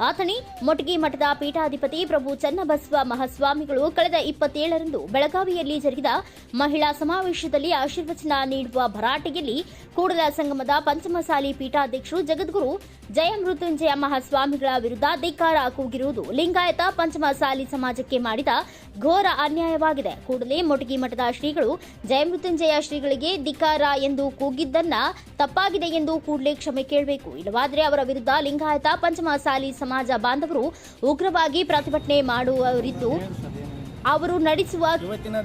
ಆತನಿ ಮೊಟಗಿ ಮಠದ ಪೀಠಾಧಿಪತಿ ಪ್ರಭು ಚನ್ನಬಸವ ಮಹಾಸ್ವಾಮಿಗಳು ಕಳೆದ ಇಪ್ಪತ್ತೇಳರಂದು ಬೆಳಗಾವಿಯಲ್ಲಿ ಜರುಗಿದ ಮಹಿಳಾ ಸಮಾವೇಶದಲ್ಲಿ ಆಶೀರ್ವಚನ ನೀಡುವ ಭರಾಟೆಯಲ್ಲಿ ಕೂಡಲ ಸಂಗಮದ ಪಂಚಮಸಾಲಿ ಪೀಠಾಧ್ಯಕ್ಷರು ಜಗದ್ಗುರು ಜಯ ಮೃತ್ಯುಂಜಯ ಮಹಾಸ್ವಾಮಿಗಳ ವಿರುದ್ಧ ಧಿಕ್ಕಾರ ಕೂಗಿರುವುದು ಲಿಂಗಾಯತ ಪಂಚಮಸಾಲಿ ಸಮಾಜಕ್ಕೆ ಮಾಡಿದ ಘೋರ ಅನ್ಯಾಯವಾಗಿದೆ. ಕೂಡಲೇ ಮೊಟಗಿ ಮಠದ ಶ್ರೀಗಳು ಜಯಮೃತ್ಯುಂಜಯ ಶ್ರೀಗಳಿಗೆ ಧಿಕ್ಕಾರ ಎಂದು ಕೂಗಿದ್ದನ್ನ ತಪ್ಪಾಗಿದೆ ಎಂದು ಕೂಡಲೇ ಕ್ಷಮೆ ಕೇಳಬೇಕು. ಇಲ್ಲವಾದರೆ ಅವರ ವಿರುದ್ಧ ಲಿಂಗಾಯತ ಪಂಚಮಸಾಲಿ ಸಮಾಜ ಬಾಂಧವರು ಉಗ್ರವಾಗಿ ಪ್ರತಿಭಟನೆ ಮಾಡುವವರಿದ್ದು, ಅವರು ನಡೆಸುವ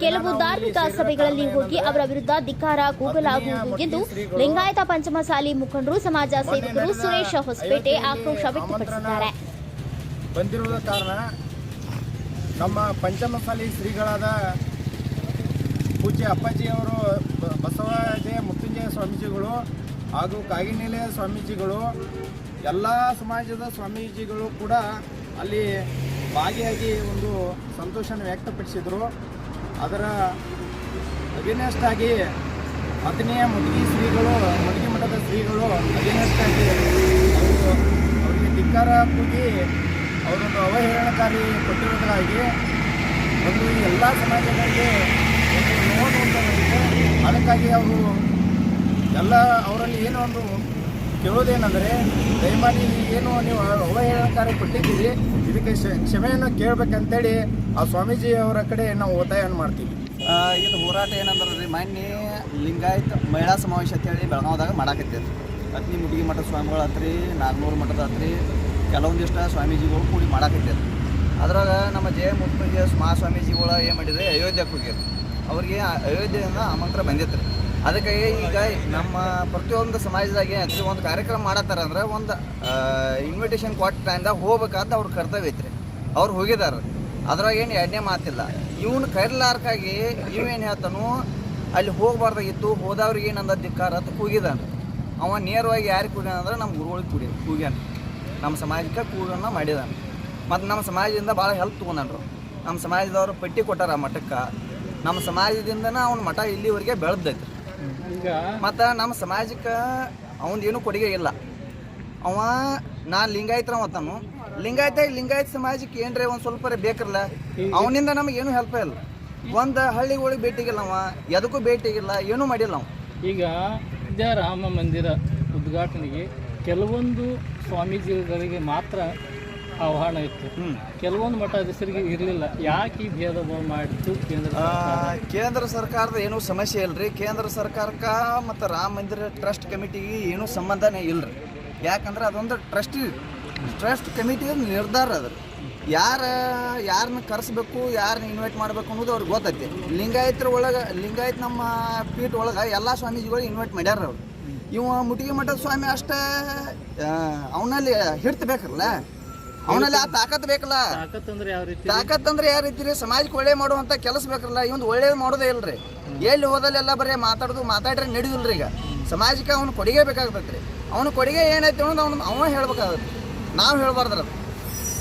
ಕೆಲವು ಧಾರ್ಮಿಕ ಸಭೆಗಳಲ್ಲಿ ಹೋಗಿ ಅವರ ವಿರುದ್ಧ ಧಿಕ್ಕಾರ ಕೂಗಲಾಗುವುದು ಎಂದು ಲಿಂಗಾಯತ ಪಂಚಮಸಾಲಿ ಮುಖಂಡರು, ಸಮಾಜ ಸೇವಕರು ಸುರೇಶ ಹೊಸಪೇಟೆ ಆಕ್ರೋಶ ವ್ಯಕ್ತಪಡಿಸಿದ್ದಾರೆ. ಬಂದಿರುವ ಕಾರಣ ನಮ್ಮ ಪಂಚಮಸಾಲಿ ಶ್ರೀಗಳಾದ ಪೂಜ್ಯ ಅಪ್ಪಾಜಿಯವರು ಬಸವಜಯ ಮುತ್ತುಂಜಯ ಸ್ವಾಮೀಜಿಗಳು ಹಾಗೂ ಕಾಗಿನೆಲೆ ಸ್ವಾಮೀಜಿಗಳು, ಎಲ್ಲ ಸಮಾಜದ ಸ್ವಾಮೀಜಿಗಳು ಕೂಡ ಅಲ್ಲಿ ಭಾಗಿಯಾಗಿ ಒಂದು ಸಂತೋಷನ ವ್ಯಕ್ತಪಡಿಸಿದರು. ಅದರ ಅಗೇನೆಸ್ಟ್ ಆಗಿ ಹತ್ತನೆಯ ಮುದುಗಿ ಶ್ರೀಗಳು, ಮುದುಗಿ ಮಠದ ಶ್ರೀಗಳು ಅಗೇನೆಸ್ಟ್ ಅವರು ಅವರಿಗೆ ಧಿಕ್ಕಾರ ಕೂಗಿ ಅವರೊಂದು ಅವಹೇಳನಕಾರಿ ಕೊಟ್ಟಿರೋದಾಗಿ ಒಂದು ಎಲ್ಲ ಸಮಾಜಗಳಿಗೆ ಒಂದು ಉಂಟಾಗಿದೆ ಅದಕ್ಕಾಗಿ ಅವರು ಎಲ್ಲ ಅವರಲ್ಲಿ ಏನೋ ಒಂದು ಕೇಳೋದೇನೆಂದರೆ, ದಯಮಾಡಿ ಏನು ನೀವು ಅವಹೇಳನಕಾರಿ ಕೊಟ್ಟಿದ್ದೀರಿ, ಇದಕ್ಕೆ ಕ್ಷ- ಕ್ಷಮೆಯನ್ನು ಕೇಳಬೇಕಂತೇಳಿ ಆ ಸ್ವಾಮೀಜಿ ಅವರ ಕಡೆ ನಾವು ಒತ್ತಾಯವನ್ನು ಮಾಡ್ತೀವಿ. ಇದು ಹೋರಾಟ ಏನಂದ್ರೆ ರೀ ಮೊನ್ನೆ ಲಿಂಗಾಯತ್ ಮಹಿಳಾ ಸಮಾವೇಶ ಅಂತೇಳಿ ಬೆಳಗಾವ್ದಾಗ ಮಾಡಾಕತ್ತೀರಿ. ಅತ್ನಿ ಮುಡಿಗೆ ಮಠದ ಸ್ವಾಮಿಗಳು ಹತ್ರಿ ನಾಗನೂರು ಮಠದ ಹತ್ರಿ ಕೆಲವೊಂದಿಷ್ಟು ಸ್ವಾಮೀಜಿಗಳು ಕೂಡಿ ಮಾಡಾಕತ್ತೀರಿ. ಅದ್ರಾಗ ನಮ್ಮ ಜಯ ಮುಖ್ಯ ಮಹಾಸ್ವಾಮೀಜಿಗಳು ಏನು ಮಾಡಿದ್ರೆ, ಅಯೋಧ್ಯಕ್ಕೆ ಹೋಗ್ಯಾರ. ಅವ್ರಿಗೆ ಅಯೋಧ್ಯೆಯಿಂದ ಆಮಂತ್ರ ಬಂದಿತ್ತು ಅದಕ್ಕಾಗಿ ಈಗ ನಮ್ಮ ಪ್ರತಿಯೊಂದು ಸಮಾಜದಾಗೆ ಅದ್ರ ಒಂದು ಕಾರ್ಯಕ್ರಮ ಮಾಡತ್ತಾರ ಅಂದ್ರೆ ಒಂದು ಇನ್ವಿಟೇಷನ್ ಕೊಟ್ಟ ಟೈಮ್ದಾಗ ಹೋಗ್ಬೇಕಂತ ಅವ್ರ ಕರ್ತವ್ಯ ಐತ್ರಿ. ಅವ್ರು ಹೋಗಿದಾರ. ಅದ್ರಾಗ ಏನು ಎರಡನೇ ಮಾತಿಲ್ಲ. ಇವನು ಕರಿಲಾರ್ಕಾಗಿ ಇವೇನು ಹೇಳ್ತಾನು, ಅಲ್ಲಿ ಹೋಗ್ಬಾರ್ದಾಗಿತ್ತು, ಹೋದವ್ರಿಗೆ ಏನಂದ ಧಿಕ್ಕಾರ ಅಂತ ಕೂಗಿದಾನೆ. ಅವ ನೇರವಾಗಿ ಯಾರಿಗೆ ಕೂಗ್ಯಾನ ಅಂದ್ರೆ ನಮ್ಮ ಗುರುಗಳಿಗೆ ಕೂಡಿ, ಕೂಗ್ಯಾನ. ನಮ್ಮ ಸಮಾಜಕ್ಕೆ ಕೂಗನ್ನ ಮಾಡಿದಾನೆ. ಮತ್ತು ನಮ್ಮ ಸಮಾಜದಿಂದ ಭಾಳ ಹೆಲ್ಪ್ ತೊಗೊಂಡ್ರು ನಮ್ಮ ಸಮಾಜದವರು ಪಟ್ಟಿ ಕೊಟ್ಟಾರ ಮಠಕ್ಕೆ. ನಮ್ಮ ಸಮಾಜದಿಂದನೇ ಅವ್ನ ಮಠ ಇಲ್ಲಿವರೆಗೆ ಬೆಳೆದೈತ್ರಿ. ಮತ್ತು ನಮ್ಮ ಸಮಾಜಕ್ಕೆ ಏನು ಕೊಡುಗೆ ಇಲ್ಲ. ಅವ ನಾ ಲಿಂಗಾಯತರ ಅವತ್ತಾನು ಲಿಂಗಾಯತ ಲಿಂಗಾಯತ ಸಮಾಜಕ್ಕೆ ಏನ್ರಿ ಒಂದು ಸ್ವಲ್ಪ ಬೇಕಿರಲ್ಲ ಅವನಿಂದ ನಮಗೇನು ಹೆಲ್ಪ್ ಇಲ್ಲ. ಒಂದು ಹಳ್ಳಿಗಳಿಗೆ ಭೇಟಿಗಿಲ್ಲ ಅವ ಎದಕ್ಕೂ ಭೇಟಿಗಿಲ್ಲ ಏನೂ ಮಾಡಿಲ್ಲ ಅವ. ಈಗ ರಾಮ ಮಂದಿರ ಉದ್ಘಾಟನೆಗೆ ಕೆಲವೊಂದು ಸ್ವಾಮೀಜಿಗಳಿಗೆ ಮಾತ್ರ ಆಹ್ವಾನ ಇತ್ತು. ಕೆಲವೊಂದು ಮಠಾಧೀಶರಿಗೆ ಇರಲಿಲ್ಲ. ಯಾಕೆ ಈ ಭೇದ ಭಾವ ಮಾಡಿತ್ತು ಕೇಂದ್ರ ಕೇಂದ್ರ ಸರ್ಕಾರದ ಏನು ಸಮಸ್ಯೆ ಇಲ್ರಿ. ಕೇಂದ್ರ ಸರ್ಕಾರಕ್ಕೆ ಮತ್ತು ರಾಮ ಮಂದಿರ ಟ್ರಸ್ಟ್ ಕಮಿಟಿಗೆ ಏನೂ ಸಂಬಂಧನೇ ಇಲ್ರಿ. ಯಾಕಂದ್ರೆ ಅದೊಂದು ಟ್ರಸ್ಟ್ ಟ್ರಸ್ಟ್ ಕಮಿಟಿ ನಿರ್ಧಾರ ಅದ್ರ ಯಾರ ಯಾರನ್ನ ಕರೆಸ್ಬೇಕು ಯಾರನ್ನ ಇನ್ವೈಟ್ ಮಾಡಬೇಕು ಅನ್ನೋದು ಅವ್ರಿಗೆ ಗೊತ್ತೈತಿ. ಲಿಂಗಾಯತರ ಒಳಗೆ ಲಿಂಗಾಯತ್ ನಮ್ಮ ಪೀಠ ಒಳಗೆ ಎಲ್ಲ ಸ್ವಾಮೀಜಿಗಳು ಇನ್ವೈಟ್ ಮಾಡ್ಯಾರ ಅವ್ರು. ಇವ ಮುಟಿಗೆ ಮಠದ ಸ್ವಾಮಿ ಅಷ್ಟೇ ಅವನಲ್ಲಿ ಹಿಡ್ತ ಬೇಕಲ್ಲ. ಅವನಲ್ಲಿ ಆ ತಾಕತ್ ಬೇಕಲ್ಲ? ತಾಕತ್ ಅಂದ್ರೆ ಯಾವ ರೀತಿ? ಸಮಾಜಕ್ಕೆ ಒಳ್ಳೆ ಮಾಡುವಂತ ಕೆಲಸ ಬೇಕಲ್ಲ ಇವನ್ ಒಳ್ಳೇದು ಮಾಡೋದೇ ಇಲ್ರಿ. ಎಲ್ಲಿ ಹೋದಲ್ಲೆಲ್ಲ ಬರೀ ಮಾತಾಡೋದು ಮಾತಾಡ್ರೆ ನಡೆಯುದಿಲ್ರಿ ಈಗ. ಸಮಾಜಕ್ಕೆ ಅವ್ನು ಕೊಡುಗೆ ಬೇಕಾಗ್ತೈತ್ರಿ ಅವನ ಕೊಡುಗೆ ಏನೈತಿ ಅನ್ನೋದು ಅವ್ನು ಅವನು ಹೇಳ್ಬೇಕಾಗತ್ತೆ. ನಾವು ಹೇಳ್ಬಾರ್ದ್ರ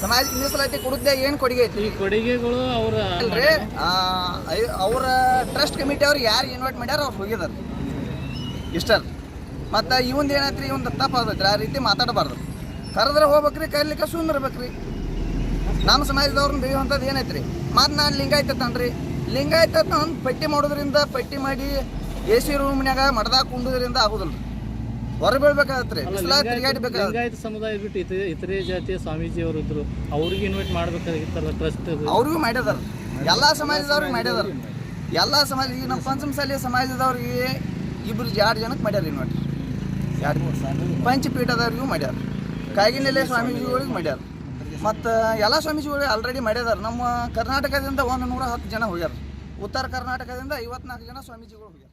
ಸಮಾಜಕ್ಕೆ ಮೀಸಲಾತಿ ಕೊಡುದೇ ಏನು ಕೊಡುಗೆ ಐತಿ ಕೊಡುಗೆಗಳು ಅವರ ಅಲ್ರಿ ಅವರ ಟ್ರಸ್ಟ್ ಕಮಿಟಿ ಅವ್ರು ಯಾರು ಇನ್ವೈಟ್ ಮಾಡ್ಯಾರ ಅವ್ರು ಹೋಗಿದಾರೆ. ಇಷ್ಟ. ಮತ್ತು ಇವಂದು ಏನೈತ್ರಿ ಇವಂದು ತಪ್ಪು ಆಗ್ತೈತ್ರಿ ಆ ರೀತಿ ಮಾತಾಡಬಾರ್ದು. ಕರೆದ್ರೆ ಹೋಗ್ಬೇಕ್ರಿ ಕರೀಲಿಕ್ಕೆ ಸುಮ್ಮನೆ ಇರ್ಬೇಕ್ರಿ. ನಮ್ಮ ಸಮಾಜದವ್ರನ್ನ ಬೇಯುವಂಥದ್ದು ಏನೈತ್ರಿ? ಮತ್ತು ನಾನು ಲಿಂಗಾಯತ ತನ್ರಿ. ಲಿಂಗಾಯತ ತಂದು ಪಟ್ಟಿ ಮಾಡೋದ್ರಿಂದ ಪಟ್ಟಿ ಮಾಡಿ ಎ ಸಿ ರೂಮ್ನಾಗ ಮಡ್ದಾಗ ಕುಂಡೋದ್ರಿಂದ ಆಗೋದಿಲ್ಲ ಹೊರ ಬೀಳ್ಬೇಕಾಗತ್ರಿ ಬಿಸಿಲ ಲಿಂಗಾಯತ ಸಮುದಾಯ ಬಿಟ್ಟು ಇತರೆ ಇತರೆ ಜಾತಿಯ ಸ್ವಾಮೀಜಿ ಅವರು ಇದ್ರು ಅವ್ರಿಗೆ ಇನ್ವೈಟ್ ಮಾಡ್ಬೇಕಾಗಿತ್ತಲ್ಲ ಟ್ರಸ್ಟ್ ಅವ್ರಿಗೂ ಮಾಡ್ಯದಾರ. ಎಲ್ಲ ಸಮಾಜದವ್ರಿಗೆ ಮಾಡ್ಯದಾರ. ಎಲ್ಲ ಸಮಾಜ ಈಗ ನಮ್ಮ ಪಂಚಮಸಾಲಿ ಸಮಾಜದವ್ರಿಗೆ ಇಬ್ರು ಎರಡು ಜನಕ್ಕೆ ಮಾಡ್ಯಾರ ಇನ್ವೈಟ್ ಎರಡು ಪಂಚಪೀಠದವ್ರಿಗೂ ಮಾಡ್ಯಾರ. ಕಾಗಿನೆಲೆ ಸ್ವಾಮೀಜಿಗಳಿಗೆ ಮಾಡ್ಯಾರ. ಮತ್ತು, ಎಲ್ಲ ಸ್ವಾಮೀಜಿಗಳು ಆಲ್ರೆಡಿ ಮಾಡ್ಯಾರ. ನಮ್ಮ ಕರ್ನಾಟಕದಿಂದ ಒಂದು ನೂರ ಹತ್ತು ಜನ ಹೋಗ್ಯಾರ. ಉತ್ತರ ಕರ್ನಾಟಕದಿಂದ ಐವತ್ನಾಲ್ಕು ಜನ ಸ್ವಾಮೀಜಿಗಳು ಹೋಗ್ಯಾರ.